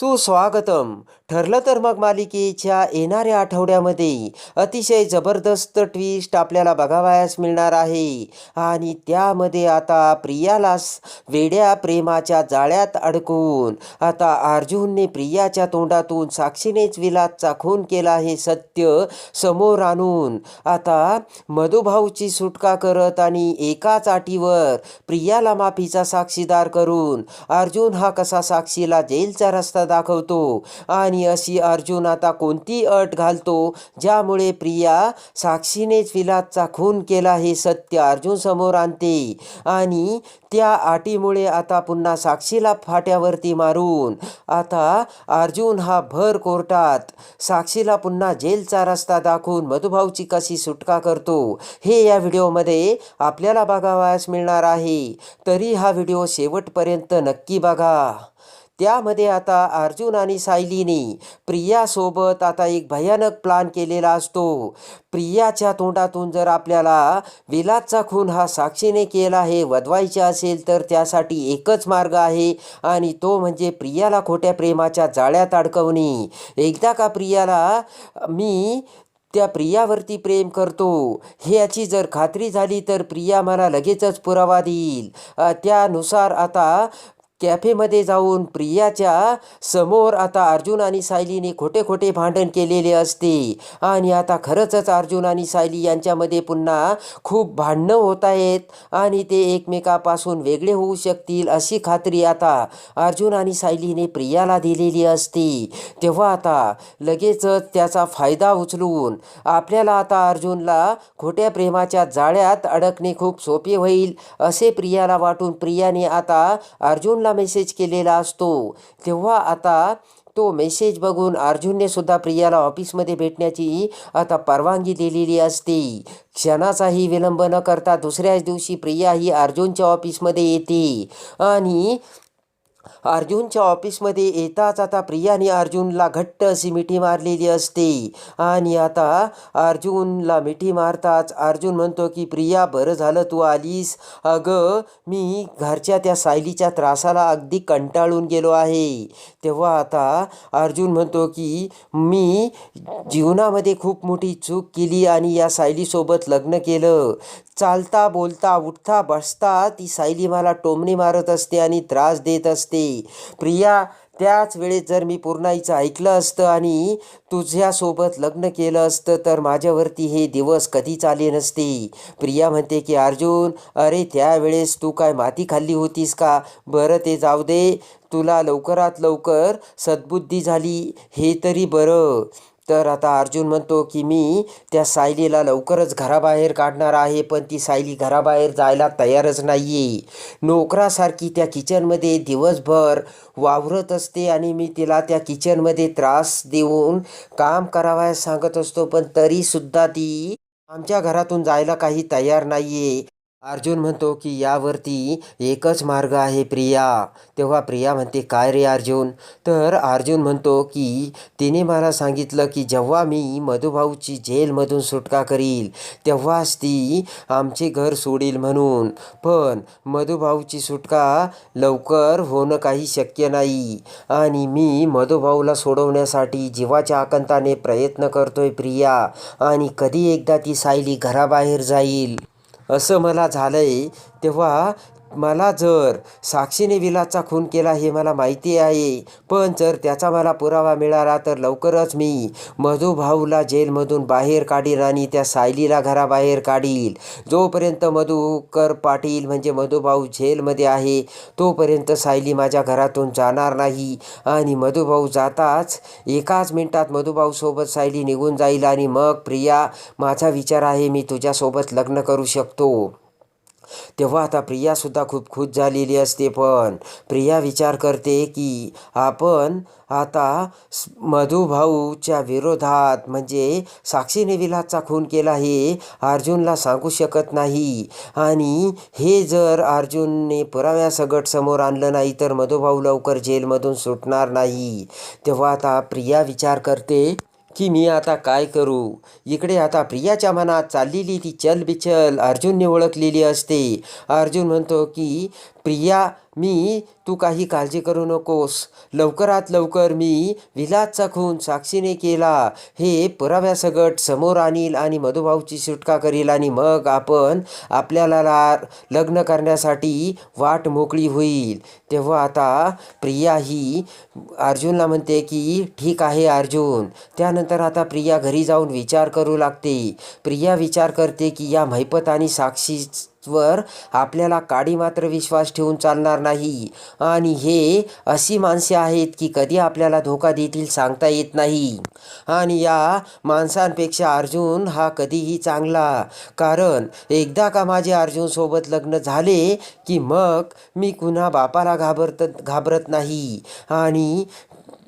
सुस्वागतम. ठरलं तर मग मालिकेच्या येणाऱ्या आठवड्यामध्ये अतिशय जबरदस्त ट्विस्ट आपल्याला बघावयास मिळणार आहे. आणि त्यामध्ये आता प्रियाला वेड्या प्रेमाच्या जाळ्यात अडकून आता अर्जुनने प्रियाच्या तोंडातून साक्षीनेच विलासचा खून केला हे सत्य समोर आणून आता मधुभाऊची सुटका करत आणि एकाच अटीवर प्रियाला माफीचा साक्षीदार करून अर्जुन हा कसा साक्षीला जेलचा रस्ता दाखवतो. आणि अशी अर्जुन आता कोणती अट घालतो? ज्यामुळे प्रिया साक्षीनेच विलासचा खून केला हे सत्य अर्जुन समोर आणते. आणि त्या अटीमुळे आता पुन्हा साक्षीला फाट्यावरती मारून आता अर्जुन हा भर कोर्टात साक्षीला पुन्हा जेलचा रस्ता दाखवून मधुभाऊची कशी सुटका करतो हे या व्हिडिओमध्ये आपल्याला बघावयास मिळणार आहे. तरी हा व्हिडिओ शेवटपर्यंत नक्की बघा. त्यामध्ये आता अर्जुन आणि सायलीने प्रियासोबत आता एक भयानक प्लान केलेला असतो. प्रियाच्या तोंडातून जर आपल्याला विलासचा खून हा साक्षीने केला हे वधवायचे असेल तर त्यासाठी एकच मार्ग आहे आणि तो म्हणजे प्रियाला खोट्या प्रेमाच्या जाळ्यात अडकवणे. एकदा का प्रियाला मी त्या प्रियावरती प्रेम करतो हे याची जर खात्री झाली तर प्रिया मला लगेचच पुरावा देईल. त्यानुसार आता कॅफेमध्ये जाऊन प्रियाच्या समोर आता अर्जुन आणि सायलीने खोटे खोटे भांडण केलेले असते. आणि आता खरंचच अर्जुन आणि सायली यांच्यामध्ये पुन्हा खूप भांडणं होत आहेत आणि ते एकमेकापासून वेगळे होऊ शकतील अशी खात्री आता अर्जुन आणि सायलीने प्रियाला दिलेली असते. तेव्हा आता लगेचच त्याचा फायदा उचलून आपल्याला आता अर्जुनला खोट्या प्रेमाच्या जाळ्यात अडकणे खूप सोपे होईल असे प्रियाला वाटून प्रियाने आता अर्जुनला मेसेज केलेला असतो. तेव्हा आता तो मेसेज बघून अर्जुनने सुद्धा प्रियाला ऑफिसमध्ये भेटण्याची आता परवानगी दिलेली असते. क्षणाचाही विलंब न करता दुसऱ्याच दिवशी प्रिया ही अर्जुनच्या ऑफिसमध्ये येते. आणि अर्जुनच्या ऑफिसमध्ये येताच आता प्रियाने अर्जुनला घट्ट अशी मिठी मारलेली असते. आणि आता अर्जुनला मिठी मारताच अर्जुन म्हणतो की प्रिया बरं झालं तू आलीस. अगं मी घरच्या त्या सायलीच्या त्रासाला अगदी कंटाळून गेलो आहे. तेव्हा आता अर्जुन म्हणतो की मी जीवनामध्ये खूप मोठी चूक केली आणि या सायलीसोबत लग्न केलं. चालता बोलता उठता बसता ती सायली मला टोमणी मारत असते आणि त्रास देत असते. प्रिया त्याच वेळेस जर मी पूर्णाईचं ऐकलं असतं आणि तुझ्यासोबत लग्न केलं असतं तर माझ्यावरती हे दिवस कधीच आले नसते? प्रिया म्हणते की अर्जुन अरे त्यावेळेस तू काय माती खाल्ली होतीस का? बरं ते जाऊ दे. तुला लवकरात लवकर सद्बुद्धी झाली. हे तरी बरं. तर आता अर्जुन म्हणतो की मी त्या सायलीला लवकरच घराबाहेर काढणार आहे पण ती सायली घराबाहेर जायला तयारच नाही आहे नोकरासारखी त्या किचनमध्ये दिवसभर वावरत असते आणि मी तिला त्या किचनमध्ये त्रास देऊन काम करावयास सांगत असतो पण तरीसुद्धा ती आमच्या घरातून जायला काही तयार नाही आहे अर्जुन म्हणतो की यावरती एकच मार्ग आहे प्रिया. तेव्हा प्रिया म्हणते काय रे अर्जुन? तर अर्जुन म्हणतो की तिने मला सांगितलं की जेव्हा मी मधुभाऊची जेलमधून सुटका करील तेव्हाच ती आमचे घर सोडील म्हणून. पण मधुभाऊची सुटका लवकर होणं काही शक्य नाही. आणि मी मधुभाऊला सोडवण्यासाठी जीवाच्या आकंताने प्रयत्न करतोय प्रिया. आणि कधी एकदा ती सायली घराबाहेर जाईल. असं मला झालंय. तेव्हा मला जर साक्षीने विलासचा खून केला हे मला माहिती आहे पण जर त्याचा मला पुरावा मिळाला तर लवकरच मी मधुभाऊला जेलमधून बाहेर काढील आणि त्या सायलीला घराबाहेर काढील. जोपर्यंत मधुकर पाटील म्हणजे मधुभाऊ जेलमध्ये आहे तोपर्यंत सायली माझ्या घरातून जाणार नाही आणि मधुभाऊ जाताच एकाच मिनिटात मधुभाऊसोबत सायली निघून जाईल आणि मग प्रिया माझा विचार आहे मी तुझ्यासोबत लग्न करू शकतो. तेव्हा आता प्रियासुद्धा खूप खुश झालेली असते पण प्रिया विचार करते की आपण आता मधुभाऊच्या विरोधात म्हणजे साक्षीने विलासचा खून केला हे अर्जुनला सांगू शकत नाही. आणि हे जर अर्जुनने पुराव्यासगट समोर आणलं नाही तर मधुभाऊ लवकर जेलमधून सुटणार नाही. तेव्हा आता प्रिया विचार करते की मी आता काय करू? इकडे आता प्रियाच्या मनात चाललेली ती चलबिचल अर्जुनने ओळखलेली असते. अर्जुन म्हणतो की प्रिया मी तू काही काळजी करू नकोस. लवकरात लवकर मी विलासचा खून साक्षीने केला. हे पुराव्यासकट समोर आणील आणि मधुभाऊची सुटका करील आणि मग आपण आपल्याला ला- लग्न करण्यासाठी वाट मोकळी होईल. तेव्हा आता प्रिया ही अर्जुनला म्हणते की ठीक आहे अर्जुन. त्यानंतर आता प्रिया घरी जाऊन विचार करू लागते. प्रिया विचार करते की या महिपत आणि साक्षी वर आपल्याला काडी मात्र विश्वास ठेवून चालणार नाही. आणि हे अशी माणसे आहेत की कधी आपल्याला धोका देतील सांगता येत नाही. आणि या माणसांपेक्षा अर्जुन हा कधीही चांगला. कारण एकदा का माझे अर्जुनसोबत लग्न झाले की मग मी पुन्हा बापाला घाबरत घाबरत नाही. आणि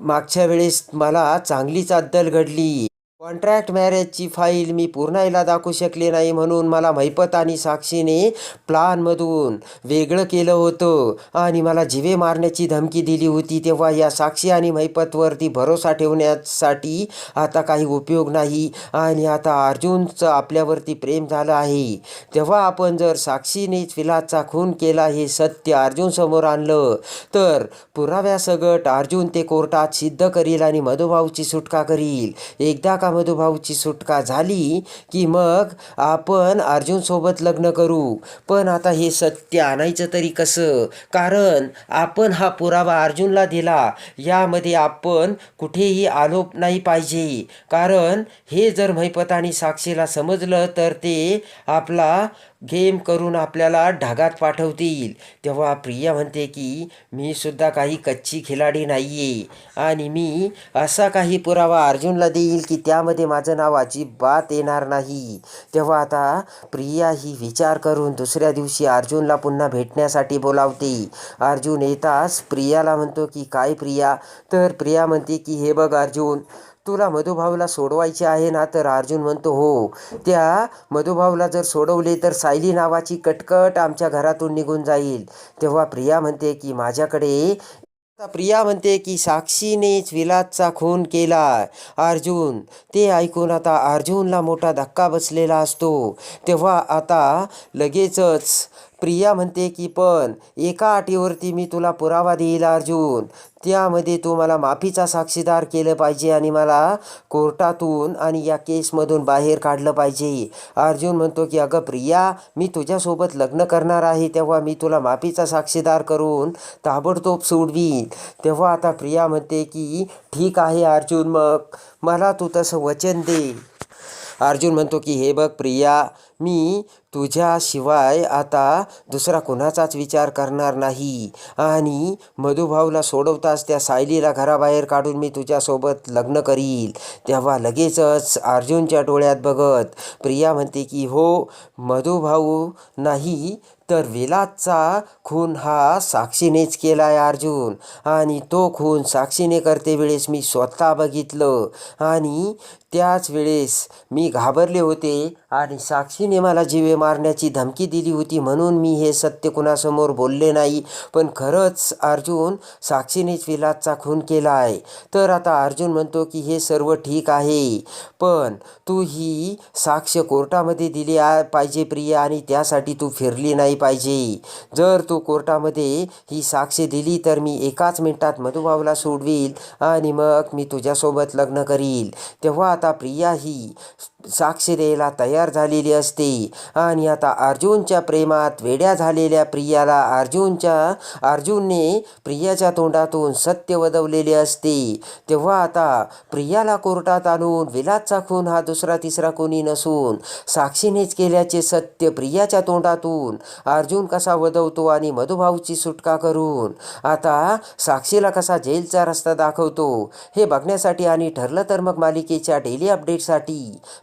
मागच्या वेळेस मला चांगलीच अद्दल घडली. कॉन्ट्रॅक्ट मॅरेजची फाईल मी पूर्णाईला दाखवू शकले नाही म्हणून मला महिपत आणि साक्षीने प्लानमधून वेगळं केलं होतं आणि मला जिवे मारण्याची धमकी दिली होती तेव्हा या साक्षी आणि महिपतवरती भरोसा ठेवण्यासाठी आता काही उपयोग नाही आणि आता अर्जुनचं आपल्यावरती प्रेम झालं आहे. तेव्हा आपण जर साक्षीनेच विलासचा खून केला हे सत्य अर्जुन समोर आणलं तर पुराव्यासगट अर्जुन ते कोर्टात सिद्ध करील आणि मधुभाऊची सुटका करील. एकदा का मधुभाऊची सुटका झाली की मग आपण अर्जुनसोबत लग्न करू पण आता हे सत्य आणायचं तरी कसं कारण आपण हा पुरावा अर्जुनला दिला यामध्ये आपण कुठेही आलोप नाही पाहिजे कारण हे जर महिपत आणि साक्षीला समजलं तर ते आपला गेम करून आपल्याला ढागात पाठवतील. तेव्हा प्रिया म्हणते की मी सुद्धा काही कच्ची खिलाडी नाही आहे आणि मी असा काही पुरावा अर्जुनला देईल की त्यामध्ये माझं नाव अजिबात येणार नाही. तेव्हा आता प्रिया ही विचार करून दुसऱ्या दिवशी अर्जुनला पुन्हा भेटण्यासाठी बोलावते. अर्जुन येताच प्रियाला म्हणतो की काय प्रिया? तर प्रिया म्हणते की हे बघ अर्जुन तुला मधुभाऊला सोडवायचे आहे ना तर अर्जुन म्हणतो हो. त्या मधुभाऊला जर सोडवले तर सायली नावाची कटकट आमच्या घरातून निघून जाईल. तेव्हा प्रिया म्हणते की माझ्याकडे प्रिया म्हणते की साक्षीनेच विलासचा खून केला अर्जुन ते ऐकून आता अर्जुनला मोठा धक्का बसलेला असतो. तेव्हा आता लगेचच प्रिया म्हणते की पण एका अटीवरती मी तुला पुरावा देईल अर्जुन. त्यामध्ये तू मला माफीचा साक्षीदार केलं पाहिजे आणि मला कोर्टातून आणि या केसमधून बाहेर काढलं पाहिजे. अर्जुन म्हणतो की अगं प्रिया मी तुझ्यासोबत लग्न करणार आहे तेव्हा मी तुला माफीचा साक्षीदार करून ताबडतोब सोडवीन. तेव्हा आता प्रिया म्हणते की ठीक आहे अर्जुन मग मला तू तसं वचन दे. अर्जुन म्हणतो की हे बघ प्रिया मी तुझ्याशिवाय आता दुसरा कुणाचाच विचार करणार नाही. आणि मधुभाऊला सोडवताच त्या सायलीला घराबाहेर काढून मी तुझ्यासोबत लग्न करील. तेव्हा लगेचच अर्जुनच्या डोळ्यात बघत प्रिया म्हणते की हो मधुभाऊ नाही तर विलासचा खून हा साक्षीनेच केला आहे अर्जुन. आणि तो खून साक्षीने करते वेळेस मी स्वतः बघितलं. आणि त्याच वेळेस मी घाबरले होते आणि साक्षीने मला जीवे मारण्याची धमकी दिली होती म्हणून मी हे सत्य कुणासमोर बोलले नाही. पण खरंच अर्जुन साक्षीनेच विलासचा खून केला आहे तर आता अर्जुन म्हणतो की हे सर्व ठीक आहे. पण तू ही साक्ष कोर्टामध्ये दिली आ पाहिजे प्रिया आणि त्यासाठी तू फिरली नाही पाहिजे. जर तू कोर्टामध्ये ही साक्ष दिली तर मी एकाच मिनिटात मधुभाऊला सोडवील आणि मग मी तुझ्यासोबत लग्न करील. तेव्हा आता प्रिया ही साक्ष द्यायला तयार झालेली असते. आणि आता अर्जुनच्या प्रेमात वेड्या झालेल्या प्रियाला अर्जुनच्या अर्जुनने प्रियाच्या तोंडातून सत्य वदवलेले असते. तेव्हा आता प्रियाला कोर्टात आणून विलासचा खून हा दुसरा तिसरा कोणी नसून साक्षीनेच केल्याचे सत्य प्रियाच्या तोंडातून अर्जुन कसा वदवतो आणि मधुभाऊची सुटका करून आता साक्षीला कसा जेलचा रस्ता दाखवतो हे बघण्यासाठी आणि ठरलं तर मग मालिकेच्या डेली अपडेटसाठी